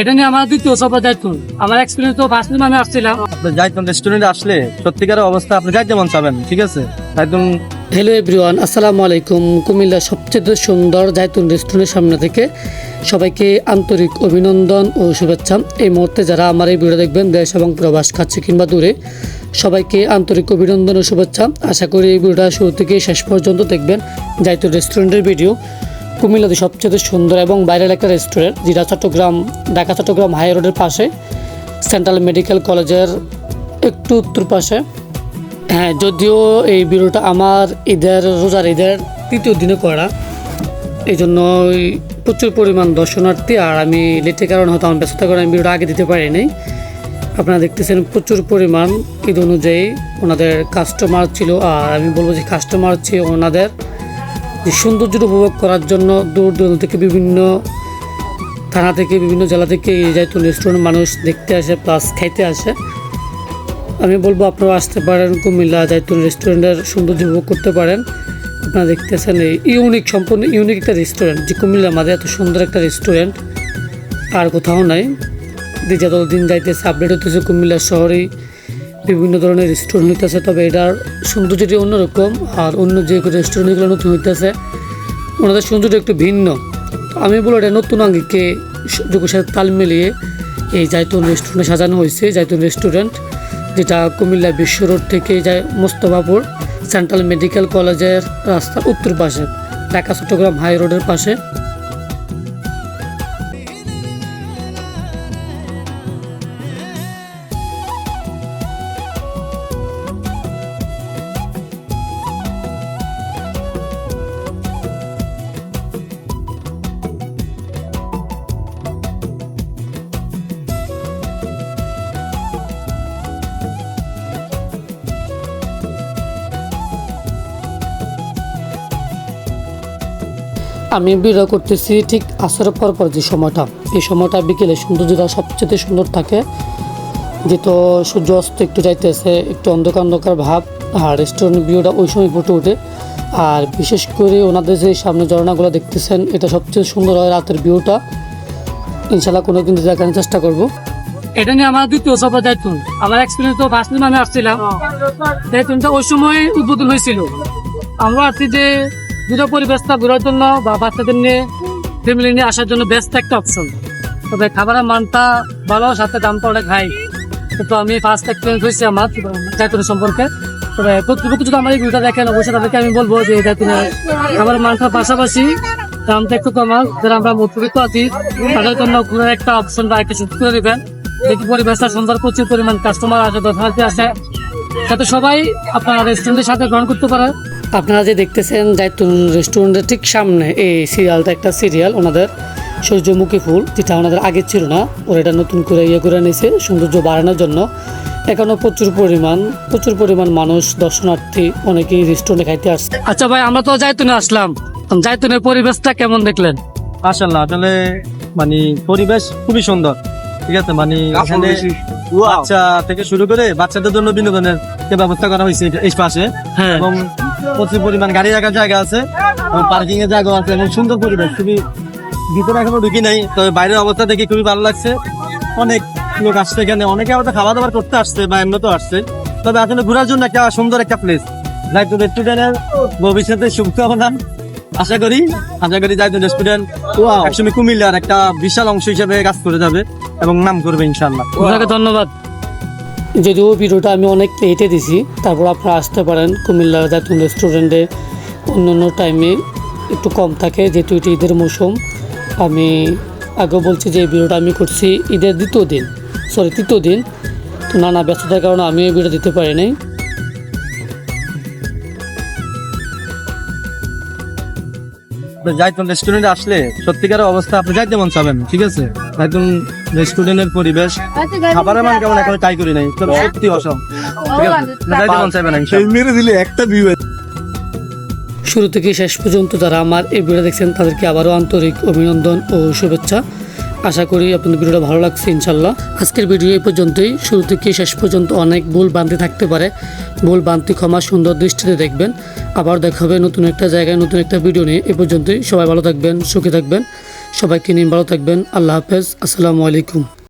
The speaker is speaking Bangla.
এটা নিয়ে আমার দ্বিতীয় সফর দায়িত্ব আমার এক্সপিরিয়েন্স তো ফার্স্ট দিন আমি আসছিলাম। আপনি যাইতেন রেস্টুরেন্টে আসলে সত্যিকারের অবস্থা আপনি যাইতে মন চাবেন ঠিক আছে? একদম হ্যালো এভরিওয়ান আসসালামু আলাইকুম। কুমিল্লার সবচেয়ে সুন্দর জায়তুন রেস্টুরেন্টের সামনে থেকে সবাইকে আন্তরিক অভিনন্দন ও শুভেচ্ছা। এই মুহূর্তে যারা আমার এই ভিডিও দেখবেন দেশ এবং প্রবাস খাচ্ছে কিংবা দূরে সবাইকে আন্তরিক অভিনন্দন ও শুভেচ্ছা। আশা করি এই ভিডিওটা শুরু থেকে শেষ পর্যন্ত দেখবেন জায়তুন রেস্টুরেন্টের ভিডিও কুমিল্লাতে সবচেয়ে সুন্দর এবং বাইরের একটা রেস্টুরেন্ট যেটা চট্টগ্রাম, ঢাকা, চট্টগ্রাম হাই রোডের পাশে সেন্ট্রাল মেডিকেল কলেজের একটু উত্তর পাশে। হ্যাঁ যদিও এই ভিডিওটা আমার ঈদের, রোজার ঈদের তৃতীয় দিনে করা। এই জন্য প্রচুর পরিমাণ দর্শনার্থী, আর আমি লেটের কারণে হয়তো আমার ব্যস্ততার কারণে আমি ভিডিওটা আগে দিতে পারিনি আপনারা দেখতেছেন প্রচুর পরিমাণ ঈদ অনুযায়ী ওনাদের কাস্টমার ছিল, আর আমি বলব যে কাস্টমার ছিল ওনাদের। সৌন্দর্য উপভোগ করার জন্য দূর দূরান্ত থেকে বিভিন্ন থানা থেকে, বিভিন্ন জেলা থেকে এই জাতীয় রেস্টুরেন্ট মানুষ দেখতে আসে প্লাস খাইতে আসে। আমি বলব আপনারা আসতে পারেন, কুমিল্লা জাইতুন রেস্টুরেন্টের সৌন্দর্য উপভোগ করতে পারেন। আপনারা দেখতেছেন এই ইউনিক সম্পূর্ণ ইউনিক একটা রেস্টুরেন্ট যে কুমিল্লার মাঝে এত সুন্দর একটা রেস্টুরেন্ট আর কোথাও নাই। যে যত দিন যাইতেছে আপডেট হতেছে কুমিল্লা শহরেই। বিভিন্ন ধরনের রেস্টুরেন্ট হইতেছে, তবে এটার সৌন্দর্যটি অন্যরকম আর অন্য যে রেস্টুরেন্টগুলো নতুন হইতেছে, ওনাদের সৌন্দর্য একটু ভিন্ন। আমি বলব এটা নতুন আঙ্গিকে সাথে তাল মিলিয়ে এই জাইতুন রেস্টুরেন্টে সাজানো হয়েছে জাইতুন রেস্টুরেন্ট যেটা কুমিল্লা বিশ্ব রোড থেকে যায় মোস্তফাপুর সেন্ট্রাল মেডিকেল কলেজের রাস্তার উত্তর পাশে, ঢাকা, চট্টগ্রাম হাই রোডের পাশে। আমি বিরহ করতেছি ঠিক আসরের পর পর যে সময়টা। এই সময়টা বিকেলে সৌন্দর্যটা সবচেয়ে সুন্দর থাকে। যেহেতু সূর্য অস্ত একটু যাইতেছে একটু অন্ধকার অন্ধকার ভাব আর রেস্টুরেন্ট ভিউটা ওই সময় ফুটে ওঠে। আর বিশেষ করে ওনাদের যে সামনে ঝর্ণাগুলো দেখতেছেন এটা সবচেয়ে সুন্দর হয় রাতের ভিউটা ইনশাল্লাহ কোনো দিন দেখানোর চেষ্টা করব। এটা নিয়ে আমার দ্বিতীয় সফর দায়িত্ব। আমার এক্সপিরিয়েন্স তো ফার্স্ট আমি আসছিলাম। দায়িত্বটা ওই সময় উদ্বোধন হয়েছিল। আমরা আসছি যে দুটো পরিবেশটা ঘোরার জন্য বা বাচ্চাদের নিয়ে ফ্যামিলি নিয়ে আসার জন্য বেস্ট একটা অপশন তবে খাবারের মানটা ভালো, সাথে দামটা অনেক হাই তো আমি ফার্স্ট এক্সপিরিয়েন্স হয়েছে আমার দায়িত্ব সম্পর্কে। তবে কর্তৃপক্ষ যদি আমার এই ভিডিওটা দেখেন, অবশ্যই তাদেরকে আমি বলব যে তুমি খাবারের মানটার পাশাপাশি দামটা একটু কমাল যারা আমরা মধ্যবিত্ত আছি, তাদের জন্য ঘুরে একটা অপশন বা একটা সুযোগ করে দিবেন পরিবেশটা সুন্দর, প্রচুর পরিমাণ কাস্টমার আসে, দর্শনার্থী আসে। যাতে সবাই আপনার রেস্টুরেন্টের সাথে গ্রহণ করতে পারে। আপনারা যে দেখতেছেন জাইতুন রেস্টুরেন্টের ঠিক সামনে এই সিরিয়ালটা একটা সিরিয়াল ওনাদের সূর্যমুখী ফুল যেটা ওনাদের আগে ছিল না ওরা এটা নতুন করে ইয়ে করে নিয়েছে সৌন্দর্য বাড়ানোর জন্য। এখনও প্রচুর পরিমাণ প্রচুর পরিমাণ মানুষ দর্শনার্থী অনেকেই রেস্টুরেন্টে খাইতে আসছে। আচ্ছা ভাই আমরা তো জাইতুনে আসলাম। জাইতুনের পরিবেশটা কেমন দেখলেন? মাশাল্লাহ আসলে মানে পরিবেশ খুবই সুন্দর। ঠিক আছে মানে এখানে বাচ্চা থেকে শুরু করে বাচ্চাদের জন্য বিনোদনের ব্যবস্থা করা হয়েছে এই পাশে। হ্যাঁ। এবং প্রচুর পরিমাণ গাড়ি রাখার জায়গা আছে এবং পার্কিং এর জায়গা আছে এবং সুন্দর পরিবেশ। খুবই ভিতরে এখনও ঢুকি নাই তবে বাইরের অবস্থা দেখে খুবই ভালো লাগছে। অনেক লোক আসছে এখানে অনেকে আবার খাওয়া দাওয়া করতে আসছে বা এমনি তো আসছে। তবে আসলে ঘোরার জন্য একটা সুন্দর একটা প্লেস যাইতো রেস্টুরেন্টের ভবিষ্যতে শুভকামনা। আশা করি আশা করি যাইতো রেস্টুরেন্ট একসময় কুমিল্লার একটা বিশাল অংশ হিসেবে কাজ করে যাবে এবং নাম করবে ইনশাল্লাহ ধন্যবাদ। যদিও ভিডিওটা আমি অনেক লেটে দিছি, তারপর আপনারা আসতে পারেন কুমিল্লার জাতুন রেস্টুরেন্টে অন্য অন্য টাইমে একটু কম থাকে, যেহেতু এটি ঈদের মৌসুম। আমি আগে বলছি যে এই ভিডিওটা আমি করছি ঈদের দ্বিতীয় দিন সরি তৃতীয় দিন। তো নানা ব্যস্ততার কারণে আমি এই ভিডিও দিতে পারি নাই। যাইতুন রেস্টুরেন্টে আসলে সত্যিকার অবস্থা আপনি যাইতে মন চাবেন ঠিক আছে? যাইতুন রেস্টুরেন্টের পরিবেশ খাবারের মান কেমন এখন ট্রাই করি নাই তবে সত্যি অসম। যাইতে মন চাইবেন ইনশাল্লাহ। মেরে দিলে একটা ভিউ শুরু থেকে শেষ পর্যন্ত যারা আমার এই ভিডিও দেখছেন তাদেরকে আবারও আন্তরিক অভিনন্দন ও শুভেচ্ছা। আশা করি আপনাদের ভিডিওটা ভালো লাগছে, ইনশাল্লাহ। আজকের ভিডিও এই পর্যন্তই। শুরু থেকে শেষ পর্যন্ত অনেক ভুল বান্তি থাকতে পারে। ভুল বান্তি ক্ষমা সুন্দর দৃষ্টিতে দেখবেন। আবার দেখা হবে নতুন একটা জায়গায়, নতুন একটা ভিডিও নিয়ে। এ পর্যন্তই। সবাই ভালো থাকবেন, সুখী থাকবেন। সবাইকে নিয়ে ভালো থাকবেন। আল্লাহ হাফেজ। আসসালামু আলাইকুম।